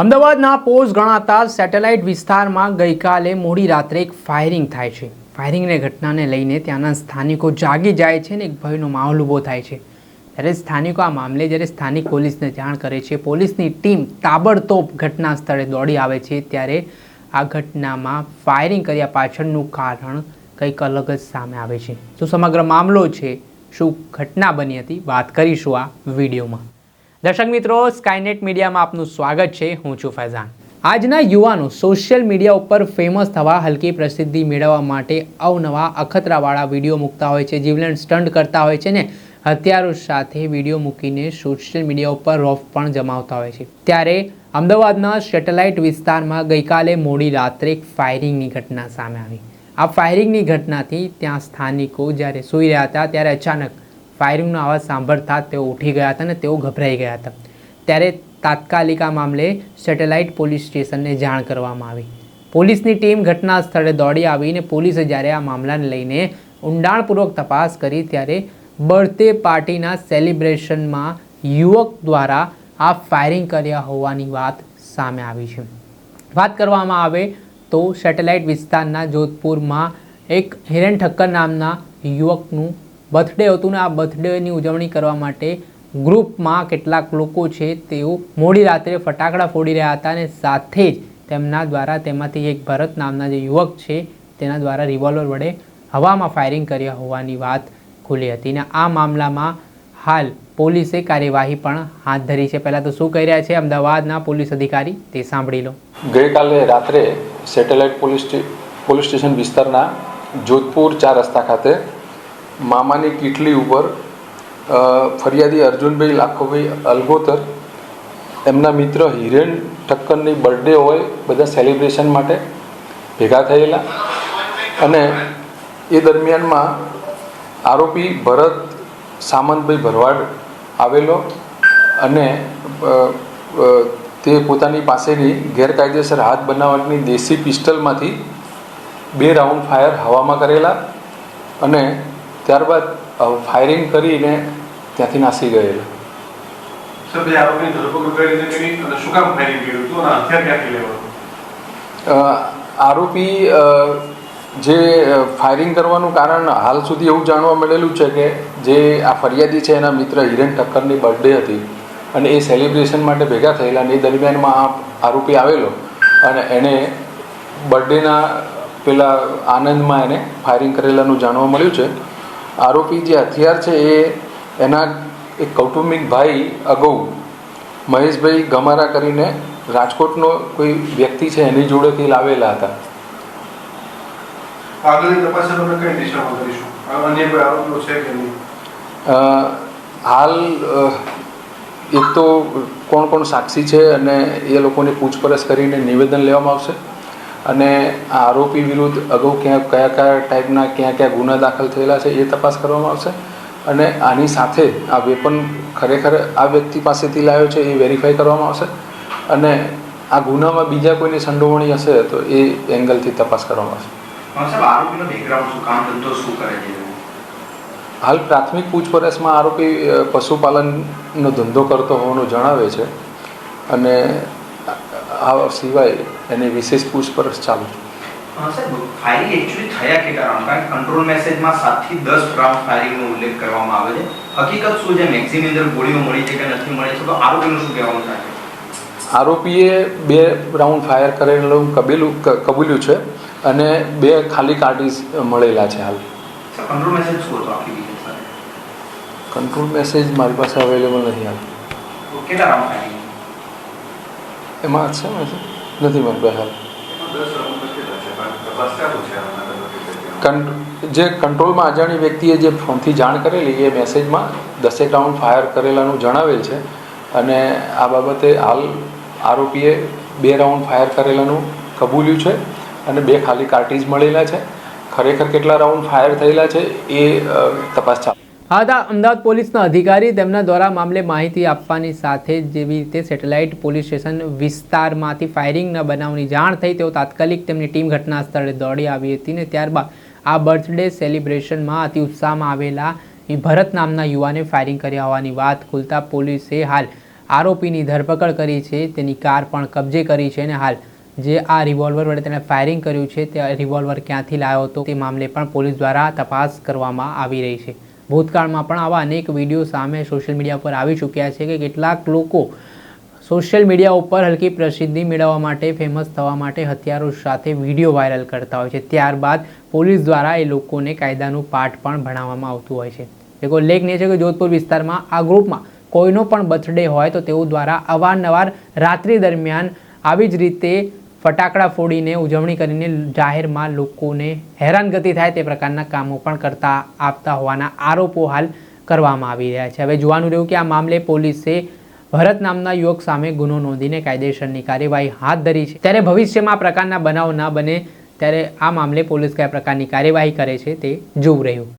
અમદાવાદના પોસ્ટ ગણાતા સેટેલાઇટ વિસ્તારમાં ગઈકાલે મોડી રાત્રે એક ફાયરિંગ થાય છે. ફાયરિંગની ઘટનાને લઈને ત્યાંના સ્થાનિકો જાગી જાય છે ને એક ભયનો માહોલ ઊભો થાય છે. ત્યારે સ્થાનિકો આ મામલે જ્યારે સ્થાનિક પોલીસને જાણ કરે છે, પોલીસની ટીમ તાબડતોબ ઘટના સ્થળે દોડી આવે છે ત્યારે આ ઘટનામાં ફાયરિંગ કર્યા પાછળનું કારણ કંઈક અલગ જ સામે આવે છે. શું સમગ્ર મામલો છે, શું ઘટના બની હતી? વાત કરીશું આ વિડીયોમાં. દર્શક મિત્રો સ્કાયનેટ મીડિયામાં આપનું સ્વાગત છે. હું છું ફૈઝાન. આજના યુવાનો સોશિયલ મીડિયા ઉપર ફેમસ થવા, હલકી પ્રસિદ્ધિ મેળવવા માટે અવનવા, અખતરાવાળા વીડિયો મૂકતા હોય છે. જીવલેણ સ્ટન્ટ કરતા હોય છે ને, હથિયારો સાથે વીડિયો મૂકીને સોશિયલ મીડિયા ઉપર રોફ પણ જમાવતા હોય છે. ત્યારે અમદાવાદના સેટેલાઇટ વિસ્તારમાં ગઈકાલે મોડી રાત્રે એક ફાયરિંગની ઘટના સામે આવી. આ ફાયરિંગની ઘટનાથી ત્યાં સ્થાનિકો જ્યારે સૂઈ રહ્યા હતા, ત્યારે અચાનક ફાયરિંગનો અવાજ સાંભળતા તેઓ ઉઠી ગયા હતા અને તેઓ ગભરાઈ ગયા હતા. ત્યારે તાત્કાલિક આ મામલે સેટેલાઇટ પોલીસ સ્ટેશનને જાણ કરવામાં આવી. પોલીસની ટીમ ઘટના સ્થળે દોડી આવીને પોલીસે જ્યારે આ મામલાને લઈને ઊંડાણપૂર્વક તપાસ કરી ત્યારે બર્થડે પાર્ટીના સેલિબ્રેશનમાં યુવક દ્વારા આ ફાયરિંગ કર્યા હોવાની વાત સામે આવી છે. વાત કરવામાં આવે તો સેટેલાઇટ વિસ્તારના જોધપુરમાં એક હિરેન ઠક્કર નામના યુવકનું બર્થડે હતું ને આ બર્થડેની ઉજવણી કરવા માટે ગ્રુપમાં કેટલાક લોકો છે તેઓ મોડી રાત્રે ફટાકડા ફોડી રહ્યા હતા અને સાથે જ તેમના દ્વારા તેમાંથી એક ભરત નામના જે યુવક છે તેના દ્વારા રિવોલ્વર વડે હવામાં ફાયરિંગ કર્યા હોવાની વાત ખુલી હતી ને આ મામલામાં હાલ પોલીસે કાર્યવાહી પણ હાથ ધરી છે. પહેલાં તો શું કહી રહ્યા છે અમદાવાદના પોલીસ અધિકારી તે સાંભળી લો. ગઈકાલે રાત્રે સેટેલાઇટ પોલીસ પોલીસ સ્ટેશન વિસ્તારના જોધપુર ચાર રસ્તા ખાતે મામાની કીટલી ઉપર ફરિયાદી અર્જુનભાઈ લાખોભાઈ અલગોતર, એમના મિત્ર હિરેન ઠક્કરની બર્થડે હોય, બધા સેલિબ્રેશન માટે ભેગા થયેલા. અને એ દરમિયાનમાં આરોપી ભરત સામંતભાઈ ભરવાડ આવેલો અને તે પોતાની પાસેની ગેરકાયદેસર હાથ બનાવટની દેશી પિસ્ટલમાંથી બે રાઉન્ડ ફાયર હવામાં કરેલા અને ત્યારબાદ ફાયરિંગ કરીને ત્યાંથી નાસી ગયેલા. આરોપી જે ફાયરિંગ કરવાનું કારણ હાલ સુધી એવું જાણવા મળેલું છે કે જે આ ફરિયાદી છે એના મિત્ર હિરેન ઠક્કરની બર્થડે હતી અને એ સેલિબ્રેશન માટે ભેગા થયેલા અને એ દરમિયાનમાં આ આરોપી આવેલો અને એણે બર્થડેના પેલા આનંદમાં એને ફાયરિંગ કરેલાનું જાણવા મળ્યું છે. આરોપી જે હથિયાર છે એ એના એક કૌટુંબિક ભાઈ અગાઉ મહેશભાઈ ગમારા કરીને રાજકોટનો કોઈ વ્યક્તિ છે એની જોડેથી લાવેલા હતા. હાલ એક તો કોણ કોણ સાક્ષી છે અને એ લોકોની પૂછપરછ કરીને નિવેદન લેવામાં આવશે? અને આ આરોપી વિરુદ્ધ અગાઉ ક્યાં કયા કયા ટાઈપના ક્યાં ક્યાં ગુના દાખલ થયેલા છે એ તપાસ કરવામાં આવશે. અને આની સાથે આ વેપન ખરેખર આ વ્યક્તિ પાસેથી લાવ્યો છે એ વેરીફાઈ કરવામાં આવશે. અને આ ગુનામાં બીજા કોઈની સંડોવણી હશે તો એ એંગલથી તપાસ કરવામાં આવશે. હાલ પ્રાથમિક પૂછપરછમાં આરોપી પશુપાલનનો ધંધો કરતો હોવાનું જણાવે છે. અને આ સિવાય એની વિશેષ પૂછપરછ ચાલુ છે. ફાયરિંગ એકચ્યુઅલી થયા કે કારણ? કારણ કે કંટ્રોલ મેસેજમાં સાતથી દસ રાઉન્ડ ફાયરિંગનો ઉલ્લેખ કરવામાં આવે છે. હકીકત શું છે? મેક્સિમની અંદર ગોળીઓ મળી છે કે નથી મળી છે? તો આરોપીનું શું કહેવાનું થાય? આરોપીએ બે રાઉન્ડ ફાયર કરેલું કબેલું કબૂલ્યું છે અને બે ખાલી કાર્ટીસ મળેલા છે હાલ. કંટ્રોલ મેસેજ શું હતો આખી કંટ્રોલ મેસેજ મારી પાસે અવેલેબલ નથી હાલ. કેટલા રાઉન્ડ ફાયરિંગ એમાં છે મેસેજ નથી મારી પાસે હાલ દસ રાઉન્ડ કેટલા છે પણ તપાસ છે છે નથી તરફથી કન- જે કંટ્રોલમાં અજાણી વ્યક્તિએ જે ફોનથી જાણ કરેલી, એ મેસેજમાં દસેક રાઉન્ડ ફાયર કરેલાનું જણાવેલ છે. અને આ બાબતે હાલ આરોપીએ બે રાઉન્ડ ફાયર કરેલાનું કબૂલ્યું છે અને બે ખાલી કાર્ટીજ મળેલા છે. ખરેખર કેટલા રાઉન્ડ ફાયર થયેલા છે એ તપાસ ચાલુ આ હતા અમદાવાદ પોલીસના અધિકારી તેમના દ્વારા મામલે માહિતી આપવાની સાથે જેવી રીતે સેટેલાઇટ પોલીસ સ્ટેશન વિસ્તારમાંથી ફાયરિંગના બનાવની જાણ થઈ, તેઓ તાત્કાલિક તેમની ટીમ ઘટના સ્થળે દોડી આવી હતી ને ત્યારબાદ આ બર્થડે સેલિબ્રેશનમાં અતિ ઉત્સાહમાં આવેલા ભરત નામના યુવાને ફાયરિંગ કર્યા હોવાની વાત ખુલતા પોલીસે હાલ આરોપીની ધરપકડ કરી છે, તેની કાર પણ કબજે કરી છે અને હાલ જે આ રિવોલ્વર વડે તેણે ફાયરિંગ કર્યું છે, તે રિવોલ્વર ક્યાંથી લાવ્યો હતો તે મામલે પણ પોલીસ દ્વારા તપાસ કરવામાં આવી રહી છે. ભૂતકાળમાં પણ આવા અનેક વીડિયો સામે સોશિયલ મીડિયા પર આવી ચૂક્યા છે કે કેટલાક લોકો સોશિયલ મીડિયા ઉપર હલકી પ્રસિદ્ધિ મેળવવા માટે, ફેમસ થવા માટે હથિયારો સાથે વીડિયો વાયરલ કરતા હોય છે. ત્યારબાદ પોલીસ દ્વારા એ લોકોને કાયદાનું પાઠ પણ ભણાવવામાં આવતું હોય છે. એક ઉલ્લેખનીય છે કે જોધપુર વિસ્તારમાં આ ગ્રુપમાં કોઈનો પણ બર્થડે હોય તો તેઓ દ્વારા અવારનવાર રાત્રિ દરમિયાન આવી જ રીતે ફટાકડા ફોડીને, ઉજવણી કરીને જાહેરમાં લોકોને હેરાનગતિ થાય તે પ્રકારના કામો પણ કરતા આપતા હોવાના આરોપો હાલ કરવામાં આવી રહ્યા છે. હવે જોવાનું રહ્યું કે આ મામલે પોલીસે ભરત નામના યુવક સામે ગુનો નોંધીને કાયદેસરની કાર્યવાહી હાથ ધરી છે. ત્યારે ભવિષ્યમાં આ પ્રકારના બનાવ ના બને, ત્યારે આ મામલે પોલીસ કયા પ્રકારની કાર્યવાહી કરે છે તે જોવું રહ્યું.